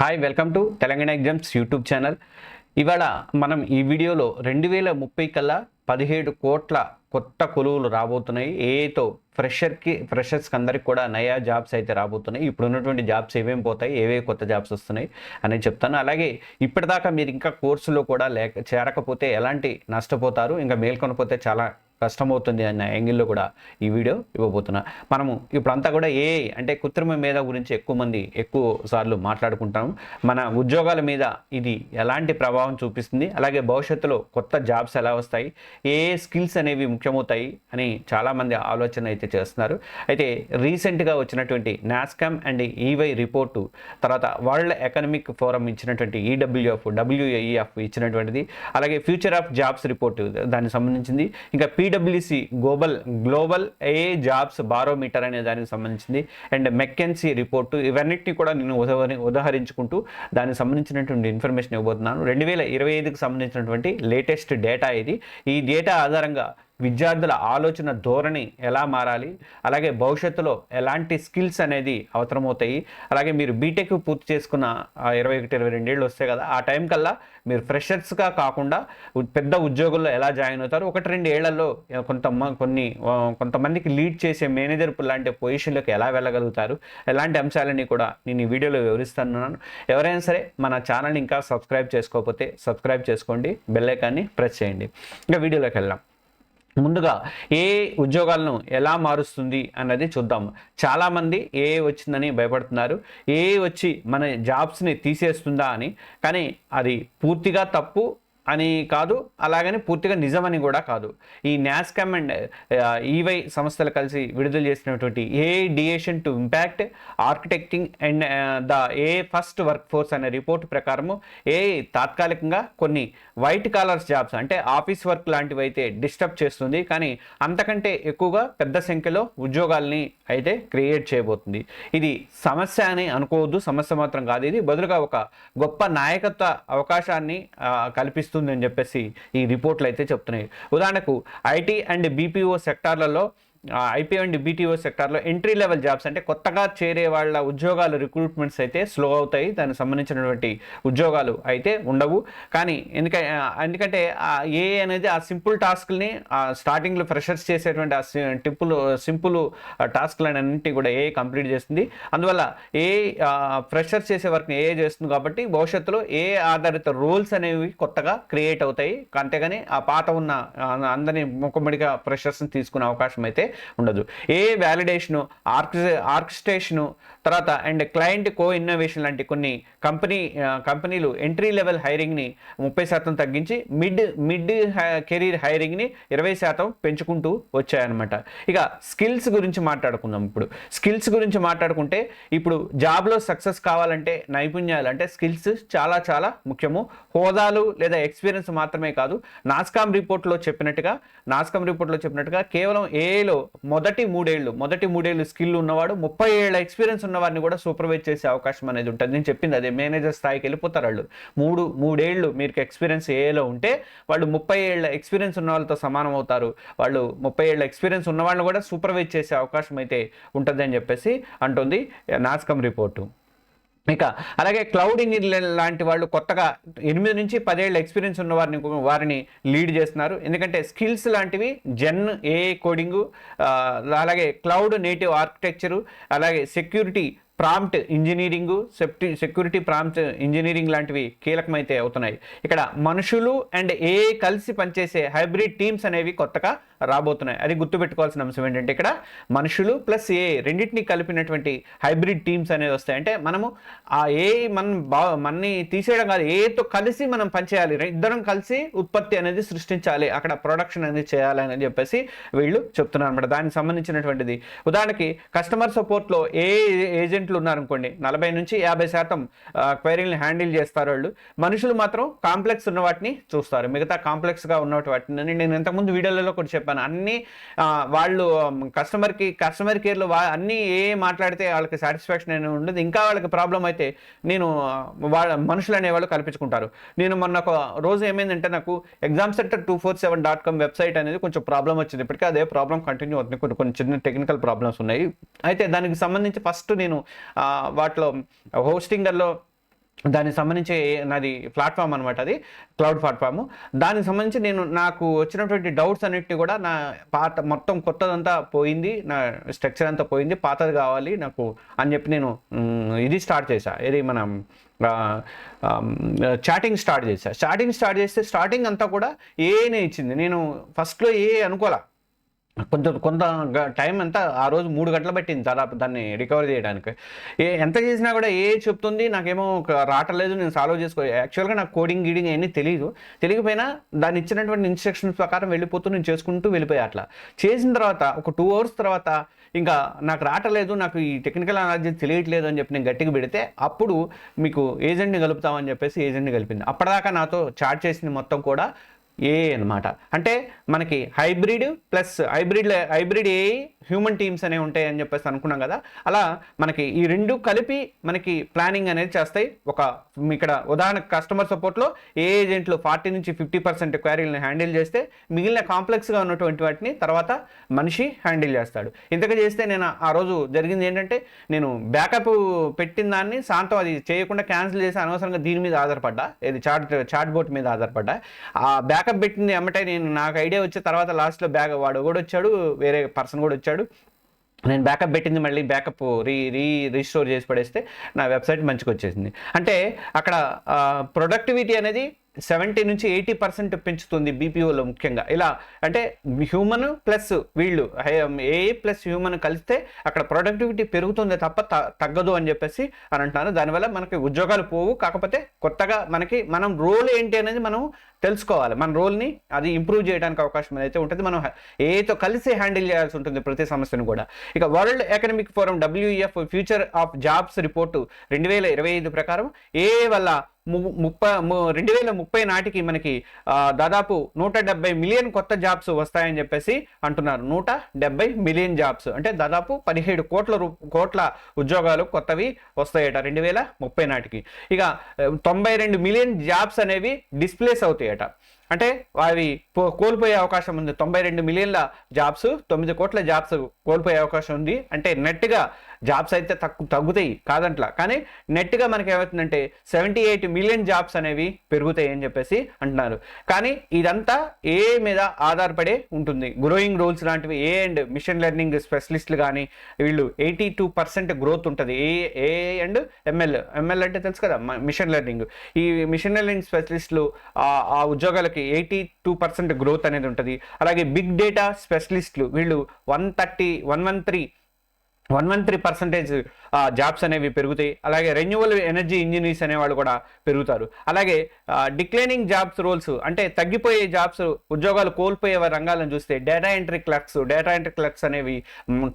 Hi welcome to Telangana exams YouTube channel ఇవాళ మనం ఈ వీడియోలో రెండు వేల ముప్పై కల్లా పదిహేడు కోట్ల కొత్త కొలువులు రాబోతున్నాయి. ఏతో ఫ్రెషర్కి ఫ్రెషర్స్కి అందరికి కూడా నయా జాబ్స్ అయితే రాబోతున్నాయి. ఇప్పుడు ఉన్నటువంటి జాబ్స్ ఏమేమి పోతాయి? ఏవే కొత్త జాబ్స్ వస్తున్నాయి అనేది చెప్తాను. అలాగే ఇప్పటిదాకా మీరు ఇంకా కోర్సులో కూడా లేక చేరకపోతే ఎలాంటి నష్టపోతారు? ఇంకా మేల్కొనపోతే చాలా కష్టమవుతుంది అన్న యాంగిల్లో కూడా ఈ వీడియో ఇవ్వబోతున్నా. మనము ఇప్పుడంతా కూడా ఏ అంటే కృత్రిమ మీద గురించి ఎక్కువ మంది ఎక్కువ సార్లు మాట్లాడుకుంటాము. మన ఉద్యోగాల మీద ఇది ఎలాంటి ప్రభావం చూపిస్తుంది? అలాగే భవిష్యత్తులో కొత్త జాబ్స్ ఎలా వస్తాయి? ఏ స్కిల్స్ అనేవి ముఖ్యమవుతాయి? అని చాలామంది ఆలోచన అయితే చేస్తున్నారు. అయితే రీసెంట్గా వచ్చినటువంటి నాస్కామ్ అండ్ ఈవై రిపోర్టు తర్వాత వరల్డ్ ఎకనమిక్ ఫోరం ఇచ్చినటువంటి ఈడబ్ల్యూఎఫ్ డబ్ల్యూఏఈఎఫ్ ఇచ్చినటువంటిది అలాగే ఫ్యూచర్ ఆఫ్ జాబ్స్ రిపోర్టు దానికి సంబంధించింది. ఇంకా PWC global global A jobs barometer అనే దానికి సంబంధించింది. అండ్ మెక్కెన్సీ రిపోర్టు ఇవన్నిటిని కూడా నేను ఉదహరి ఉదహరించుకుంటూ దానికి సంబంధించినటువంటి ఇన్ఫర్మేషన్ ఇవ్వబోతున్నాను. రెండు వేల ఇరవై ఐదుకి సంబంధించినటువంటి లేటెస్ట్ డేటా ఇది. ఈ డేటా ఆధారంగా విద్యార్థుల ఆలోచన ధోరణి ఎలా మారాలి? అలాగే భవిష్యత్తులో ఎలాంటి స్కిల్స్ అనేది అవసరమవుతాయి? అలాగే మీరు బీటెక్ పూర్తి చేసుకున్న ఇరవై ఒకటి ఇరవై రెండేళ్ళు వస్తాయి కదా ఆ టైం కల్లా మీరు ఫ్రెషర్స్గా కాకుండా పెద్ద ఉద్యోగుల్లో ఎలా జాయిన్ అవుతారు? ఒకటి రెండు ఏళ్ళలో కొంత కొన్ని కొంతమందికి లీడ్ చేసే మేనేజర్ లాంటి పొజిషన్లోకి ఎలా వెళ్ళగలుగుతారు? ఎలాంటి అంశాలని కూడా నేను ఈ వీడియోలో వివరిస్తున్నాను. ఎవరైనా సరే మన ఛానల్ ఇంకా సబ్స్క్రైబ్ చేసుకోకపోతే సబ్స్క్రైబ్ చేసుకోండి బెల్లైకాన్ని ప్రెస్ చేయండి. ఇంకా వీడియోలోకి వెళ్దాం. ముందుగా ఏ ఉద్యోగాలను ఎలా మారుస్తుంది అన్నది చూద్దాం. చాలామంది ఏ వచ్చిందని భయపడుతున్నారు ఏ వచ్చి మన జాబ్స్ని తీసేస్తుందా అని కానీ అది పూర్తిగా తప్పు అని కాదు అలాగని పూర్తిగా నిజమని కూడా కాదు. ఈ నాస్కామ్ అండ్ ఈవై సంస్థలు కలిసి విడుదల చేసినటువంటి ideation to impact architecting and the A first workforce అనే రిపోర్ట్ ప్రకారము ఏ తాత్కాలికంగా కొన్ని వైట్ కాలర్స్ జాబ్స్ అంటే ఆఫీస్ వర్క్ లాంటివి అయితే డిస్టర్బ్ చేస్తుంది. కానీ అంతకంటే ఎక్కువగా పెద్ద సంఖ్యలో ఉద్యోగాల్ని అయితే క్రియేట్ చేయబోతుంది. ఇది సమస్య అని అనుకోవద్దు సమస్య మాత్రం కాదు. ఇది బదులుగా ఒక గొప్ప నాయకత్వ అవకాశాన్ని కల్పిస్తుంది. అని చెప్పేసి ఈ రిపోర్ట్లు అయితే చెప్తున్నాయి. ఉదాహరణకు ఐటీ అండ్ బీపీఓ సెక్టార్లలో ఐపీ అండ్ బీటీఓ సెక్టార్లో ఎంట్రీ లెవెల్ జాబ్స్ అంటే కొత్తగా చేరే వాళ్ళ ఉద్యోగాలు రిక్రూట్మెంట్స్ అయితే స్లో అవుతాయి. దానికి సంబంధించినటువంటి ఉద్యోగాలు అయితే ఉండవు. కానీ ఎందుకంటే ఎందుకంటే ఆ ఏ అనేది ఆ సింపుల్ టాస్క్ని స్టార్టింగ్లో ఫ్రెషర్స్ చేసేటువంటి ఆ టిప్పులు సింపుల్ టాస్క్లు అన్నింటినీ కూడా ఏ కంప్లీట్ చేస్తుంది. అందువల్ల ఏ ఫ్రెషర్స్ చేసే వర్క్ని ఏ చేస్తుంది కాబట్టి భవిష్యత్తులో ఏ ఆధారిత రోల్స్ అనేవి కొత్తగా క్రియేట్ అవుతాయి. అంతేగాని ఆ పాత ఉన్న అందరినీ ముఖమ్మడిగా ఫ్రెషర్స్ని తీసుకునే అవకాశం అయితే ఉండదు. ఏ వ్యాలిడేషను ఆర్క్ ఆర్కెస్ట్రేషను తర్వాత అండ్ క్లయింట్ కో ఇన్నోవేషన్ లాంటి కొన్ని కంపెనీ కంపెనీలు ఎంట్రీ లెవెల్ హైరింగ్ని ముప్పై శాతం తగ్గించి మిడ్ మిడ్ కెరీర్ హైరింగ్ని ఇరవై శాతం పెంచుకుంటూ వచ్చాయన్నమాట. ఇక స్కిల్స్ గురించి మాట్లాడుకుందాం ఇప్పుడు. స్కిల్స్ గురించి మాట్లాడుకుంటే ఇప్పుడు జాబ్లో సక్సెస్ కావాలంటే నైపుణ్యాలు అంటే స్కిల్స్ చాలా చాలా ముఖ్యము. హోదాలు లేదా ఎక్స్పీరియన్స్ మాత్రమే కాదు. నాస్కామ్ రిపోర్ట్లో చెప్పినట్టుగా నాస్కామ్ రిపోర్ట్లో చెప్పినట్టుగా కేవలం ఏలో మొదటి మూడేళ్ళు మొదటి మూడేళ్ళు స్కిల్ ఉన్నవాడు ముప్పై ఏళ్ళ ఎక్స్పీరియన్స్ ఉన్నవాడిని కూడా సూపర్వైజ్ చేసే అవకాశం అనేది ఉంటుంది. నేను చెప్పింది అదే మేనేజర్ స్థాయికి వెళ్ళిపోతారు వాళ్ళు. మూడు మూడేళ్ళు మీకు ఎక్స్పీరియన్స్ ఏలో ఉంటే వాళ్ళు ముప్పై ఏళ్ళ ఎక్స్పీరియన్స్ ఉన్న వాళ్ళతో సమానం అవుతారు. వాళ్ళు ముప్పై ఏళ్ళ ఎక్స్పీరియన్స్ ఉన్న వాళ్ళని కూడా సూపర్వైజ్ చేసే అవకాశం అయితే ఉంటుందని చెప్పేసి అంటుంది నాస్కమ్ రిపోర్టు. ఇక అలాగే క్లౌడ్ ఇంజనీర్ లాంటి వాళ్ళు కొత్తగా ఎనిమిది నుంచి పదేళ్ళ ఎక్స్పీరియన్స్ ఉన్న వారిని వారిని లీడ్ చేస్తున్నారు. ఎందుకంటే స్కిల్స్ లాంటివి జెన్ ఏ కోడింగు అలాగే క్లౌడ్ నేటివ్ ఆర్కిటెక్చరు అలాగే security prompt engineering safety security prompt engineering లాంటివి కీలకమైతే అవుతున్నాయి. ఇక్కడ మనుషులు అండ్ ఏ కలిసి పనిచేసే హైబ్రిడ్ టీమ్స్ అనేవి కొత్తగా రాబోతున్నాయి. అది గుర్తుపెట్టుకోవాల్సిన అంశం ఏంటంటే ఇక్కడ మనుషులు ప్లస్ ఏ రెండింటిని కలిపినటువంటి హైబ్రిడ్ టీమ్స్ అనేవి వస్తాయి. అంటే మనము ఆ ఏ మనం బా మన్ని తీసేయడం కాదు ఏతో కలిసి మనం పనిచేయాలి ఇద్దరం కలిసి ఉత్పత్తి అనేది సృష్టించాలి. అక్కడ ప్రొడక్షన్ అనేది చేయాలి అని చెప్పేసి వీళ్ళు చెప్తున్నారు అనమాట దానికి సంబంధించినటువంటిది. ఉదాహరణకి కస్టమర్ సపోర్ట్లో ఏ ఏజెంట్లు ఉన్నారనుకోండి నలభై నుంచి యాభై శాతం క్వైరీలను హ్యాండిల్ చేస్తారు వాళ్ళు. మనుషులు మాత్రం కాంప్లెక్స్ ఉన్న వాటిని చూస్తారు. మిగతా కాంప్లెక్స్గా ఉన్న వాటిని నేను ఇంతకుముందు వీడియోలలో కూడా చెప్పాను. అన్ని వాళ్ళు కస్టమర్కి కస్టమర్ కేర్లో వా అన్నీ ఏ మాట్లాడితే వాళ్ళకి సాటిస్ఫాక్షన్ అనేది ఉండదు. ఇంకా వాళ్ళకి ప్రాబ్లం అయితే నేను వాళ్ళ మనుషులు అనేవాళ్ళు కల్పించుకుంటారు. నేను మొన్న ఒక రోజు ఏమైందంటే నాకు exam centre two four seven dot com website అనేది కొంచెం ప్రాబ్లం వచ్చింది. ఇప్పటికీ అదే ప్రాబ్లం కంటిన్యూ అవుతుంది. కొన్ని కొన్ని చిన్న టెక్నికల్ ప్రాబ్లమ్స్ ఉన్నాయి. అయితే దానికి సంబంధించి ఫస్ట్ నేను వాటిలో హోస్టింగర్లో దానికి సంబంధించి నాది ప్లాట్ఫామ్ అనమాట అది క్లౌడ్ ప్లాట్ఫామ్. దానికి సంబంధించి నేను నాకు వచ్చినటువంటి డౌట్స్ అన్నిటిని కూడా నా పాత మొత్తం కొత్తదంతా పోయింది నా స్ట్రక్చర్ అంతా పోయింది పాతది కావాలి నాకు అని చెప్పి నేను ఇది స్టార్ట్ చేశా. ఇది మనం చాటింగ్ స్టార్ట్ చేశా. చాటింగ్ స్టార్ట్ చేస్తే స్టార్టింగ్ అంతా కూడా ఏనే ఇచ్చింది. నేను ఫస్ట్లో ఏ అనుకోలే. కొంచెం కొంత గ- టైం అంతా ఆ రోజు మూడు గంటలు పట్టింది దాదాపు దాన్ని రికవర్ చేయడానికి. ఏ ఎంత చేసినా కూడా ఏ చెప్తుంది నాకేమో ఒక రావట్లేదు నేను సాల్వ్ చేసుకో యాక్చువల్గా నాకు కోడింగ్ గీడింగ్ అవన్నీ తెలియదు తెలియకపోయినా దాన్ని ఇచ్చినటువంటి ఇన్స్ట్రక్షన్స్ ప్రకారం వెళ్ళిపోతూ నేను చేసుకుంటూ వెళ్ళిపోయా అట్లా. చేసిన తర్వాత ఒక టూ అవర్స్ తర్వాత ఇంకా నాకు రావట్లేదు నాకు ఈ టెక్నికల్ అనాలజీ తెలియట్లేదు అని చెప్పి నేను గట్టిగా పెడితే అప్పుడు మీకు ఏజెంట్ని కలుపుతామని చెప్పేసి ఏజెంట్ని కలిపింది. అప్పటిదాకా నాతో చాట్ చేసింది మొత్తం కూడా ఏ అనమాట అంటే మనకి hybrid plus hybrid hybrid A human teams అనేవి ఉంటాయని చెప్పేసి అనుకున్నాం కదా. అలా మనకి ఈ రెండు కలిపి మనకి ప్లానింగ్ అనేది చేస్తాయి. ఒక ఇక్కడ ఉదాహరణ కస్టమర్ సపోర్ట్లో ఏ ఏజెంట్లు ఫార్టీ నుంచి ఫిఫ్టీ పర్సెంట్ క్వారీలను హ్యాండిల్ చేస్తే మిగిలిన కాంప్లెక్స్గా ఉన్నటువంటి వాటిని తర్వాత మనిషి హ్యాండిల్ చేస్తాడు. ఇంతగా చేస్తే నేను ఆ రోజు జరిగింది ఏంటంటే నేను బ్యాకప్ పెట్టిన దాన్ని శాంతం అది చేయకుండా క్యాన్సిల్ చేసి అనవసరంగా దీని మీద ఆధారపడ్డా. ఇది చాట్ చాట్ బోర్డ్ మీద ఆధారపడ్డా. ఆ బ్యాక్ బ్యాకప్ పెట్టింది అమ్మటే నేను. నాకు ఐడియా వచ్చిన తర్వాత లాస్ట్లో బ్యాక్ వాడు కూడా వచ్చాడు వేరే పర్సన్ కూడా వచ్చాడు. నేను బ్యాకప్ పెట్టింది మళ్ళీ బ్యాకప్ రీ రీ రీస్టోర్ చేసి పడేస్తే నా వెబ్సైట్ మంచిగా వచ్చేసింది. అంటే అక్కడ ప్రొడక్టివిటీ అనేది సెవెంటీ నుంచి ఎయిటీ పర్సెంట్ పెంచుతుంది బీపీఓలో ముఖ్యంగా. ఇలా అంటే హ్యూమన్ ప్లస్ వీళ్ళు ఏ ప్లస్ హ్యూమన్ కలిస్తే అక్కడ ప్రొడక్టివిటీ పెరుగుతుంది తప్ప త- తగ్గదు అని చెప్పేసి అని అంటున్నారు. దానివల్ల మనకి ఉద్యోగాలు పోవు. కాకపోతే కొత్తగా మనకి మనం రోల్ ఏంటి అనేది మనం తెలుసుకోవాలి. మన రోల్ని అది ఇంప్రూవ్ చేయడానికి అవకాశం అయితే ఉంటుంది. మనం ఏతో కలిసి హ్యాండిల్ చేయాల్సి ఉంటుంది ప్రతి సమస్యను కూడా. ఇక world economic forum WF future of jobs report రెండు వేల ఇరవై ఐదు ప్రకారం ఏ వల్ల ముప్పై రెండు వేల ముప్పై నాటికి మనకి దాదాపు నూట డెబ్బై మిలియన్ కొత్త జాబ్స్ వస్తాయని చెప్పేసి అంటున్నారు. నూట డెబ్బై మిలియన్ జాబ్స్. అంటే దాదాపు పదిహేడు కోట్ల రూ కోట్ల ఉద్యోగాలు కొత్తవి వస్తాయట రెండు వేల ముప్పై నాటికి. ఇక తొంభై రెండు మిలియన్ జాబ్స్ అనేవి డిస్ప్లేస్ అవుతాయట. అంటే అవి కోల్పోయే అవకాశం ఉంది. తొంభై రెండు మిలియన్ల జాబ్స్ తొమ్మిది కోట్ల జాబ్స్ కోల్పోయే అవకాశం ఉంది. అంటే నెట్గా జాబ్స్ అయితే తగ్గు తగ్గుతాయి కాదంట్లా. కానీ నెట్గా మనకి ఏమవుతుందంటే సెవెంటీ ఎయిట్ మిలియన్ జాబ్స్ అనేవి పెరుగుతాయి అని చెప్పేసి అంటున్నారు. కానీ ఇదంతా ఏ మీద ఆధారపడే ఉంటుంది? గ్రోయింగ్ రూల్స్ లాంటివి ఏ అండ్ మిషన్ లెర్నింగ్ స్పెషలిస్టులు కానీ వీళ్ళు ఎయిటీ టూ పర్సెంట్ గ్రోత్ ఉంటుంది. A A and ML ML అంటే తెలుసు కదా మిషన్ లెర్నింగ్ ఈ మిషన్ లెర్నింగ్ స్పెషలిస్టులు ఆ- ఆ ఉద్యోగాలకి ఎయిటీ టూ పర్సెంట్ గ్రోత్ అనేది ఉంటుంది. అలాగే బిగ్ డేటా స్పెషలిస్టులు వీళ్ళు one thirty one one three one one three percentage jobs అనేవి పెరుగుతాయి. అలాగే రెన్యువల్ ఎనర్జీ ఇంజనీర్స్ అనేవాళ్ళు కూడా పెరుగుతారు. అలాగే డిక్లైనింగ్ జాబ్స్ రోల్స్ అంటే తగ్గిపోయే జాబ్స్ ఉద్యోగాలు కోల్పోయే రంగాలను చూస్తే data entry clerks data entry clerks అనేవి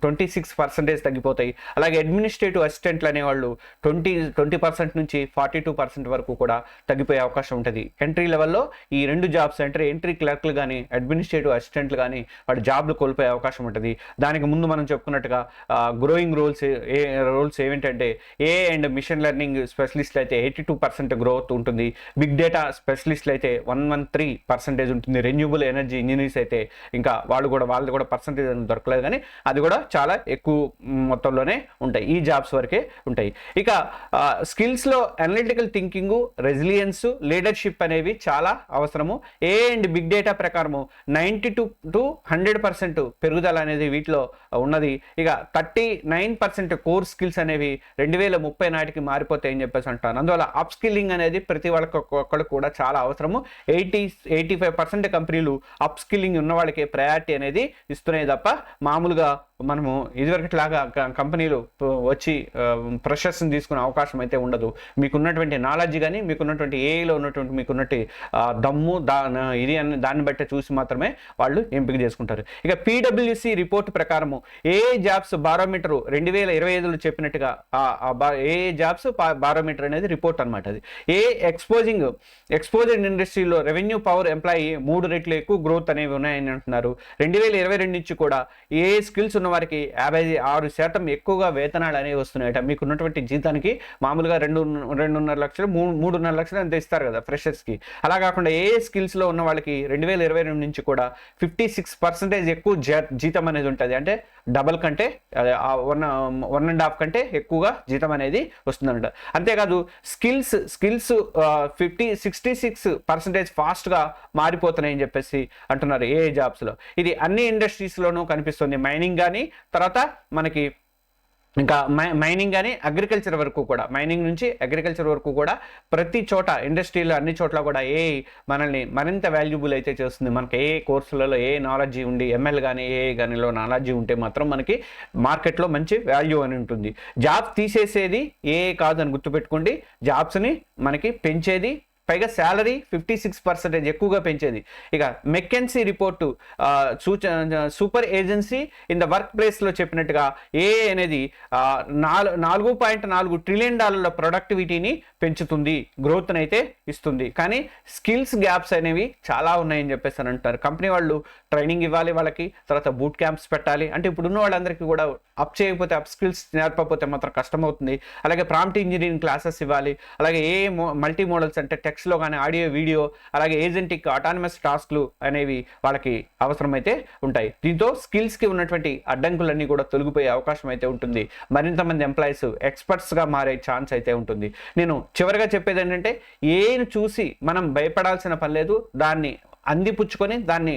ట్వంటీ సిక్స్ పర్సెంటేజ్ తగ్గిపోతాయి. అలాగే అడ్మినిస్ట్రేటివ్ అసిస్టెంట్లు అనేవాళ్ళు ట్వంటీ ట్వంటీ పర్సెంట్ నుంచి ఫార్టీ టూ పర్సెంట్ వరకు కూడా తగ్గిపోయే అవకాశం ఉంటుంది. ఎంట్రీ లెవెల్లో ఈ రెండు జాబ్స్ ఎంట్రీ ఎంట్రీ క్లర్క్లు కానీ అడ్మినిస్ట్రేటివ్ అసిస్టెంట్లు కానీ వాటి జాబ్లు కోల్పోయే అవకాశం ఉంటుంది. దానికి ముందు మనం చెప్పుకున్నట్టుగా గ్రోయింగ్ రోల్స్ ఏ రోల్స్ ఏమిటంటే AI and machine learning specialist అయితే ఎయిటీ టూ పర్సెంట్ గ్రోత్ ఉంటుంది. బిగ్ డేటా స్పెషలిస్ట్లు అయితే వన్ వన్ త్రీ పర్సెంటేజ్ ఉంటుంది. రెన్యూబుల్ ఎనర్జీ ఇంజనీర్స్ అయితే ఇంకా వాళ్ళు కూడా వాళ్ళు కూడా పర్సంటేజ్ దొరకలేదు కానీ అది కూడా చాలా ఎక్కువ మొత్తంలోనే ఉంటాయి. ఈ జాబ్స్ వరకే ఉంటాయి. ఇక స్కిల్స్లో అనలిటికల్ థింకింగ్ రెసిలియన్స్ లీడర్షిప్ అనేవి చాలా అవసరము. ఏ అండ్ బిగ్ డేటా ప్రకారము ninety two to hundred percent పెరుగుదల అనేది వీటిలో ఉన్నది. ఇక thirty nine percent core skills అనేవి రెండు వేల ముప్పై నాటికి మారిపోతాయని చెప్పేసి అంటాను. అందువల్ల అప్ స్కిల్లింగ్ అనేది ప్రతి వాళ్ళకి ఒక్కళ్ళు కూడా చాలా అవసరము. ఎయిటీ ఎయిటీ ఫైవ్ పర్సెంట్ కంపెనీలు అప్ స్కిల్లింగ్ ఉన్న వాళ్ళకి ప్రయారిటీ అనేది ఇస్తున్నాయి తప్ప మామూలుగా మనము ఇదివరకట్లాగా లాగా కంపెనీలు వచ్చి ప్రెషర్స్ని తీసుకునే అవకాశం అయితే ఉండదు. మీకున్నటువంటి నాలెడ్జ్ కానీ మీకున్నటువంటి ఏఐలో ఉన్నటువంటి మీకున్నటువంటి దమ్ము దా ఇది అని దాన్ని బట్టి చూసి మాత్రమే వాళ్ళు ఎంపిక చేసుకుంటారు. ఇక పీడబ్ల్యూసి రిపోర్ట్ ప్రకారము ఏ జాబ్స్ బారోమీటర్ రెండు వేల ఇరవై ఐదులో చెప్పినట్టుగా ఏ జాబ్స్ బారోమీటర్ అనేది రిపోర్ట్ అనమాట అది. ఏ ఎక్స్పోజింగ్ ఎక్స్పోజింగ్ ఇండస్ట్రీలో రెవెన్యూ పవర్ ఎంప్లాయీ మూడు రెట్లు ఎక్కువ గ్రోత్ అనేవి ఉన్నాయని అంటున్నారు. రెండు వేల ఇరవై రెండు నుంచి కూడా ఏ స్కిల్స్ ఉన్న వారికి యాభై ఆరు శాతం ఎక్కువగా వేతనాలు అనేవి వస్తున్నాయట. మీకు ఉన్నటువంటి జీతానికి మామూలుగా రెండు రెండున్నర లక్షలు మూడు మూడున్నర లక్షలు అంత ఇస్తారు కదా ఫ్రెషర్స్కి. అలా కాకుండా ఏ స్కిల్స్లో ఉన్న వాళ్ళకి రెండు వేల ఇరవై రెండు నుంచి కూడా ఫిఫ్టీ సిక్స్ పర్సెంటేజ్ ఎక్కువ జీతం అనేది ఉంటుంది. అంటే డబల్ కంటే వన్ వన్ అండ్ హాఫ్ కంటే ఎక్కువగా జీతం అనేది వస్తుందంట అంతేకాదు skills skills fifty sixty six percentage ఫాస్ట్గా మారిపోతున్నాయని చెప్పేసి అంటున్నారు ఏ జాబ్స్లో. ఇది అన్ని ఇండస్ట్రీస్లోనూ కనిపిస్తుంది. మైనింగ్ కానీ తర్వాత మనకి ఇంకా మై మైనింగ్ కానీ అగ్రికల్చర్ వరకు కూడా మైనింగ్ నుంచి అగ్రికల్చర్ వరకు కూడా ప్రతి చోట ఇండస్ట్రీలో అన్ని చోట్ల కూడా ఏ మనల్ని మరింత వాల్యుబుల్ అయితే చేస్తుంది. మనకి ఏ కోర్సులలో ఏ నాలెడ్జ్ ఉండి ఎంఎల్ కానీ ఏ కానీలో నాలెడ్జ్ ఉంటే మాత్రం మనకి మార్కెట్లో మంచి వాల్యూ అని ఉంటుంది. జాబ్ తీసేసేది ఏ కాదని గుర్తుపెట్టుకోండి. జాబ్స్ని మనకి పెంచేది పైగా శాలరీ ఫిఫ్టీ సిక్స్ పర్సెంటేజ్ ఎక్కువగా పెంచేది. ఇక McKinsey report సూచ super agency in the work ప్లేస్లో చెప్పినట్టుగా ఏ అనేది నాలుగు నాలుగు పాయింట్ నాలుగు ట్రిలియన్ డాలర్ల ప్రొడక్టివిటీని పెంచుతుంది గ్రోత్ని అయితే ఇస్తుంది. కానీ స్కిల్స్ గ్యాప్స్ అనేవి చాలా ఉన్నాయని చెప్పేసి అని అంటారు. కంపెనీ వాళ్ళు ట్రైనింగ్ ఇవ్వాలి వాళ్ళకి తర్వాత బూట్ క్యాంప్స్ పెట్టాలి. అంటే ఇప్పుడున్న వాళ్ళందరికీ కూడా అప్ చేయకపోతే అప్ స్కిల్స్ నేర్పకపోతే మాత్రం కష్టమవుతుంది. అలాగే ప్రాంప్ట్ ఇంజనీరింగ్ క్లాసెస్ ఇవ్వాలి. అలాగే ఏ మల్టీ మోడల్స్ అంటే టెక్స్ట్లో కానీ ఆడియో వీడియో అలాగే ఏజెంటిక్ ఆటానమస్ టాస్క్లు అనేవి వాళ్ళకి అవసరమైతే ఉంటాయి. దీంతో స్కిల్స్కి ఉన్నటువంటి అడ్డంకులన్నీ కూడా తొలగిపోయే అవకాశం అయితే ఉంటుంది. మరింత మంది ఎంప్లాయీస్ ఎక్స్పర్ట్స్గా మారే ఛాన్స్ అయితే ఉంటుంది. నేను చివరిగా చెప్పేది ఏంటంటే ఏను చూసి మనం భయపడాల్సిన పని లేదు. దాన్ని అందిపుచ్చుకొని దాన్ని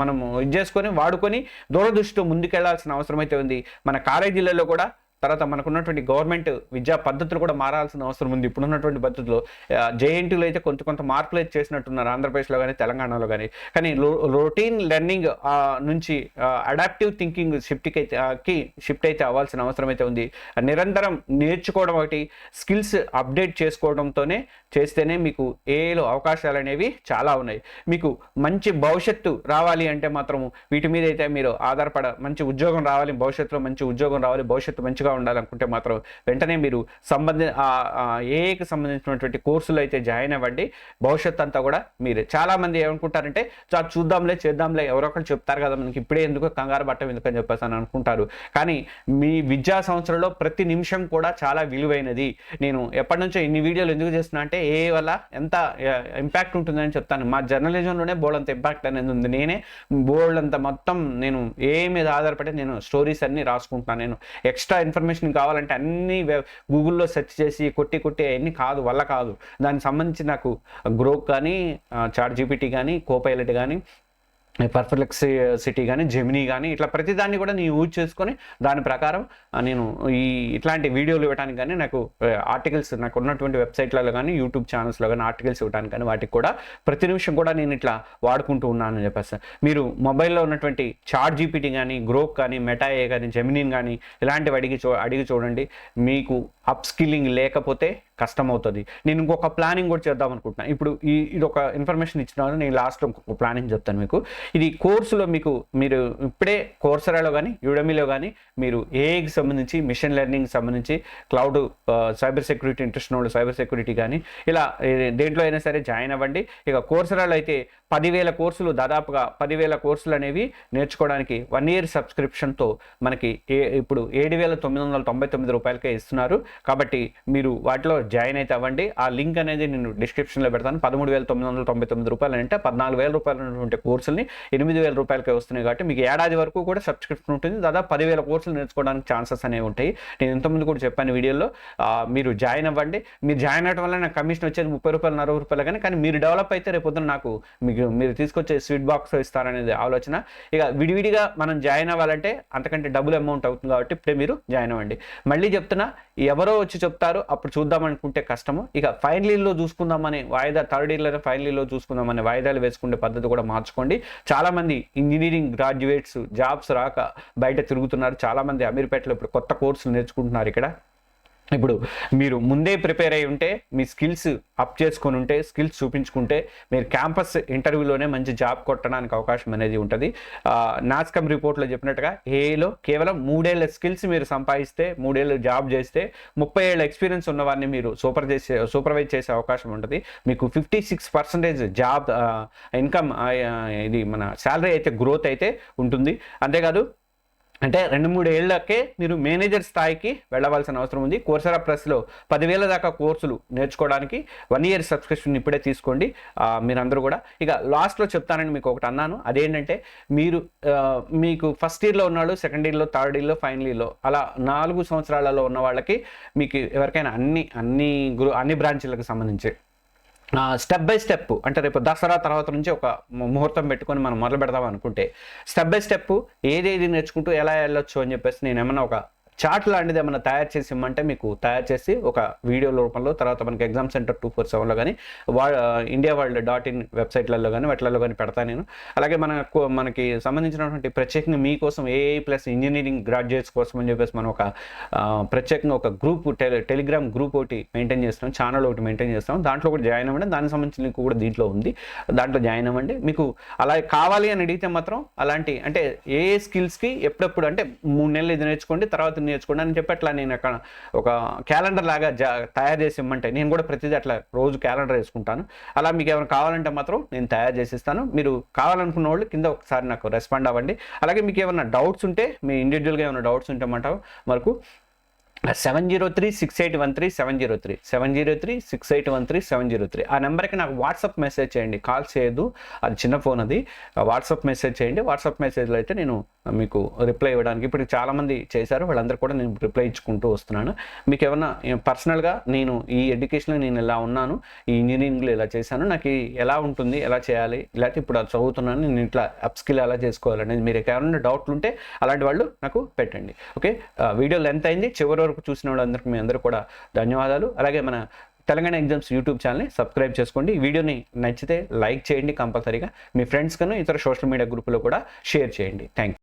మనము ఇది చేసుకొని వాడుకొని దూరదృష్టితో ముందుకెళ్ళాల్సిన అవసరం అయితే ఉంది. మన కాలేజీలలో కూడా తర్వాత మనకున్నటువంటి గవర్నమెంట్ విద్యా పద్ధతులు కూడా మారాల్సిన అవసరం ఉంది. ఇప్పుడున్నటువంటి పద్ధతులు జేఎన్టీలో అయితే కొంత కొంత మార్పులు అయితే చేసినట్టున్నారు ఆంధ్రప్రదేశ్లో కానీ తెలంగాణలో కానీ కానీ రొటీన్ లెర్నింగ్ నుంచి అడాప్టివ్ థింకింగ్ షిఫ్ట్కి అయితే కి షిఫ్ట్ అయితే అవ్వాల్సిన అవసరం అయితే ఉంది. నిరంతరం నేర్చుకోవడం ఒకటి స్కిల్స్ అప్డేట్ చేసుకోవడంతోనే చేస్తేనే మీకు ఏలో అవకాశాలు అనేవి చాలా ఉన్నాయి. మీకు మంచి భవిష్యత్తు రావాలి అంటే మాత్రము వీటి మీద అయితే మీరు ఆధారపడ మంచి ఉద్యోగం రావాలి భవిష్యత్తులో మంచి ఉద్యోగం రావాలి భవిష్యత్తు మంచిగా ఉండాలనుకుంటే మాత్రం వెంటనే మీరు సంబంధి ఏకి సంబంధించినటువంటి కోర్సులు అయితే జాయిన్ అవ్వండి భవిష్యత్తు అంతా కూడా మీరు. చాలా మంది ఏమనుకుంటారంటే "చా, చూద్దాంలే చేద్దాంలే ఎవరో ఒకరు చెప్తారు కదా మనకి ఇప్పుడే ఎందుకు కంగారు పట్టం ఎందుకని చెప్పేసి అని అనుకుంటారు. కానీ మీ విద్యా సంవత్సరంలో ప్రతి నిమిషం కూడా చాలా విలువైనది. నేను ఎప్పటి నుంచో ఇన్ని వీడియోలు ఎందుకు చేస్తున్నా అంటే ఏ వల్ల ఎంత ఇంపాక్ట్ ఉంటుందని చెప్తాను. మా జర్నలిజంలోనే బోల్డ్ అంత ఇంపాక్ట్ అనేది ఉంది. నేనే బోల్డ్ అంత మొత్తం నేను ఏ మీద ఆధారపడి నేను స్టోరీస్ అన్ని రాసుకుంటున్నాను నేను ఎక్స్ట్రా ఇన్ఫర్మేషన్ కావాలంటే అన్ని గూగుల్లో సెర్చ్ చేసి కొట్టి కొట్టి అవన్నీ కాదు వల్ల కాదు. దానికి సంబంధించి నాకు గ్రోక్ కానీ చాట్ జీపీటీ కానీ కోపైలట్ కానీ పర్ఫెక్ట్ సిటీ కానీ జెమినీ కానీ ఇట్లా ప్రతిదాన్ని కూడా నేను యూజ్ చేసుకొని దాని ప్రకారం నేను ఈ ఇట్లాంటి వీడియోలు ఇవ్వడానికి కానీ నాకు ఆర్టికల్స్ నాకు ఉన్నటువంటి వెబ్సైట్లలో కానీ యూట్యూబ్ ఛానల్స్లో కానీ ఆర్టికల్స్ ఇవ్వడానికి కానీ వాటికి కూడా ప్రతి నిమిషం కూడా నేను ఇట్లా వాడుకుంటూ ఉన్నాను అని చెప్పేసి మీరు మొబైల్లో ఉన్నటువంటి చాట్ జీపీటీ కానీ గ్రోక్ కానీ మెటాఏ కానీ జెమినీన్ కానీ ఇలాంటివి అడిగి చూ అడిగి చూడండి. మీకు అప్ స్కిల్లింగ్ లేకపోతే కష్టమవుతుంది. నేను ఇంకొక ప్లానింగ్ కూడా చేద్దాం అనుకుంటున్నాను ఇప్పుడు ఈ ఇది ఒక ఇన్ఫర్మేషన్ ఇచ్చినాను నేను లాస్ట్లో ఇంకొక ప్లానింగ్ చెప్తాను మీకు. ఇది కోర్సులో మీకు మీరు ఇప్పుడే కోర్సరాలో కానీ యూడమీలో కానీ మీరు ఏఐకి సంబంధించి మిషన్ లెర్నింగ్ సంబంధించి క్లౌడ్ సైబర్ సెక్యూరిటీ ఇంట్రెస్ట్ ఉన్న సైబర్ సెక్యూరిటీ కానీ ఇలా దేంట్లో అయినా సరే జాయిన్ అవ్వండి. ఇక కోర్సరాలో అయితే పదివేల కోర్సులు దాదాపుగా పదివేల కోర్సులు అనేవి నేర్చుకోవడానికి వన్ ఇయర్ సబ్స్క్రిప్షన్తో మనకి ఏ ఇప్పుడు ఏడు వేల తొమ్మిది వందల తొంభై తొమ్మిది రూపాయలకే ఇస్తున్నారు. కాబట్టి మీరు వాటిలో జాయిన్ అయితే అవ్వండి. ఆ లింక్ అనేది నేను డిస్క్రిప్షన్లో పెడతాను. పదమూడు వేల తొమ్మిది వందల తొంభై తొమ్మిది రూపాయలు అంటే పద్నాలుగు వేల రూపాయలు ఉన్నటువంటి కోర్సుల్ని ఎనిమిది వేల రూపాయలకే వస్తున్నాయి కాబట్టి మీకు ఏడాది వరకు కూడా సబ్స్క్రిప్షన్ ఉంటుంది. దాదాపు పదివేల కోర్సులు నేర్చుకోవడానికి ఛాన్సెస్ అనేవి ఉంటాయి. నేను ఇంతకుముందు కూడా చెప్పాను వీడియోలో. మీరు జాయిన్ అవ్వండి. మీరు జాయిన్ అవ్వడం వల్ల నాకు కమిషన్ వచ్చేది ముప్పై రూపాయలు నలభై రూపాయలు కానీ కానీ మీరు డెవలప్ అయితే రేపు నాకు మీకు మీరు తీసుకొచ్చే స్వీట్ బాక్స్ ఇస్తారనేది ఆలోచన. ఇక విడివిడిగా మనం జాయిన్ అవ్వాలంటే అంతకంటే డబుల్ అమౌంట్ అవుతుంది కాబట్టి ఇప్పుడే మీరు జాయిన్ అవ్వండి. మళ్ళీ చెప్తున్నా ఎవరో వచ్చి చెప్తారు అప్పుడు చూద్దామని అనుకుంటే కష్టము. ఇక ఫైనల్ ఇయర్లో చూసుకుందామని వాయిదా థర్డ్ ఇయర్లో ఫైనల్ ఇయర్లో చూసుకుందామని వాయిదాలు వేసుకునే పద్ధతి కూడా మార్చుకోండి. చాలా మంది ఇంజనీరింగ్ గ్రాడ్యుయేట్స్ జాబ్స్ రాక బయట తిరుగుతున్నారు. చాలా మంది అమీర్పేటలో ఇప్పుడు కొత్త కోర్సులు నేర్చుకుంటున్నారు ఇక్కడ. ఇప్పుడు మీరు ముందే ప్రిపేర్ అయి ఉంటే మీ స్కిల్స్ అప్ చేసుకొని ఉంటే స్కిల్స్ చూపించుకుంటే మీరు క్యాంపస్ ఇంటర్వ్యూలోనే మంచి జాబ్ కొట్టడానికి అవకాశం అనేది ఉంటుంది. నాస్కమ్ రిపోర్ట్లో చెప్పినట్టుగా ఏలో కేవలం మూడేళ్ళ స్కిల్స్ మీరు సంపాదిస్తే మూడేళ్ళు జాబ్ చేస్తే ముప్పై ఏళ్ళ ఎక్స్పీరియన్స్ ఉన్నవారిని మీరు సూపర్ చేసే సూపర్వైజ్ చేసే అవకాశం ఉంటుంది. మీకు fifty six percentage job income ఇది మన శాలరీ అయితే గ్రోత్ అయితే ఉంటుంది. అంతేకాదు అంటే రెండు మూడు ఏళ్ళకే మీరు మేనేజర్ స్థాయికి వెళ్ళవలసిన అవసరం ఉంది. కోర్సరా ప్లస్లో పదివేల దాకా కోర్సులు నేర్చుకోవడానికి వన్ ఇయర్ సబ్స్క్రిప్షన్ ఇప్పుడే తీసుకోండి. మీరందరూ కూడా. ఇక లాస్ట్లో చెప్తానని మీకు ఒకటి అన్నాను. అదేంటంటే మీరు మీకు ఫస్ట్ ఇయర్లో ఉన్నాడు సెకండ్ ఇయర్లో థర్డ్ ఇయర్లో ఫైనల్ ఇయర్లో అలా నాలుగు సంవత్సరాలలో ఉన్న వాళ్ళకి మీకు ఎవరికైనా అన్ని అన్ని గ్రూ అన్ని బ్రాంచీలకు సంబంధించి స్టెప్ బై స్టెప్ అంటే రేపు దసరా తర్వాత నుంచి ఒక ముహూర్తం పెట్టుకొని మనం మొదలు పెడదాం అనుకుంటే స్టెప్ బై స్టెప్ ఏదేది నేర్చుకుంటూ ఎలా వెళ్ళొచ్చు అని చెప్పేసి నేను ఏమన్నా ఒక చార్ట్ లాంటిది ఏమన్నా తయారు చేసి ఇమ్మంటే మీకు తయారు చేసి ఒక వీడియో రూపంలో తర్వాత మనకి ఎగ్జామ్ సెంటర్ టూ ఫోర్ సెవెన్లో కానీ వా ఇండియా వరల్డ్ డాట్ ఇన్ వెబ్సైట్లలో కానీ వాటిలలో కానీ పెడతాను నేను. అలాగే మన మనకి సంబంధించినటువంటి ప్రత్యేకంగా మీకోసం ఏఐ ప్లస్ ఇంజనీరింగ్ గ్రాడ్యుయేట్స్ కోసం అని చెప్పేసి మనం ఒక ప్రత్యేకంగా ఒక గ్రూప్ టెలి టెలిగ్రామ్ గ్రూప్ ఒకటి మెయింటైన్ చేస్తాం ఛానల్ ఒకటి మెయింటైన్ చేస్తాం దాంట్లో కూడా జాయిన్ అవ్వండి. దానికి సంబంధించిన లింక్ కూడా దీంట్లో ఉంది. దాంట్లో జాయిన్ అవ్వండి. మీకు అలా కావాలి అని అడిగితే మాత్రం అలాంటి అంటే ఏ స్కిల్స్కి ఎప్పుడెప్పుడు అంటే మూడు నెలలు ఇది నేర్చుకోండి తర్వాత ఉంటుంది నేర్చుకోండి అని చెప్పి అట్లా నేను అక్కడ ఒక క్యాలెండర్ లాగా జా తయారు చేసి ఇమ్మంటే నేను కూడా ప్రతిదీ అట్లా రోజు క్యాలెండర్ వేసుకుంటాను. అలా మీకు ఏమైనా కావాలంటే మాత్రం నేను తయారు చేసిస్తాను. మీరు కావాలనుకున్న వాళ్ళు కింద ఒకసారి నాకు రెస్పాండ్ అవ్వండి. అలాగే మీకు ఏమైనా డౌట్స్ ఉంటే మీ ఇండివిజువల్గా ఏమైనా డౌట్స్ ఉంటే మాట మనకు seven zero three six eight one three seven zero three. Seven zero three six eight one three seven zero three. ఆ నెంబర్కి నాకు వాట్సాప్ మెసేజ్ చేయండి. కాల్ చేయదు. అది చిన్న ఫోన్ అది. వాట్సాప్ మెసేజ్ చేయండి. వాట్సాప్ మెసేజ్లో అయితే నేను మీకు రిప్లై ఇవ్వడానికి ఇప్పుడు చాలామంది చేశారు. వాళ్ళందరూ కూడా నేను రిప్లై ఇచ్చుకుంటూ వస్తున్నాను. మీకు ఏమన్నా పర్సనల్గా నేను ఈ ఎడ్యుకేషన్లో నేను ఇలా ఉన్నాను ఈ ఇంజనీరింగ్లో ఇలా చేశాను నాకు ఎలా ఉంటుంది ఎలా చేయాలి లేకపోతే ఇప్పుడు అది చదువుతున్నాను నేను ఇట్లా అప్స్కిల్ ఎలా చేసుకోవాలనేది మీరు ఏమైనా డౌట్లు ఉంటే అలాంటి వాళ్ళు నాకు పెట్టండి. ఓకే? వీడియో లెంత్ అయింది. చివరి వరకు చూసిన వాళ్ళందరికీ మీ అందరూ కూడా ధన్యవాదాలు. అలాగే మన తెలంగాణ ఎగ్జామ్స్ యూట్యూబ్ ఛానల్ని సబ్స్క్రైబ్ చేసుకోండి. ఈ వీడియోని నచ్చితే లైక్ చేయండి కంపల్సరీగా. మీ ఫ్రెండ్స్ కను ఇతర సోషల్ మీడియా గ్రూపులో కూడా షేర్ చేయండి. Thank you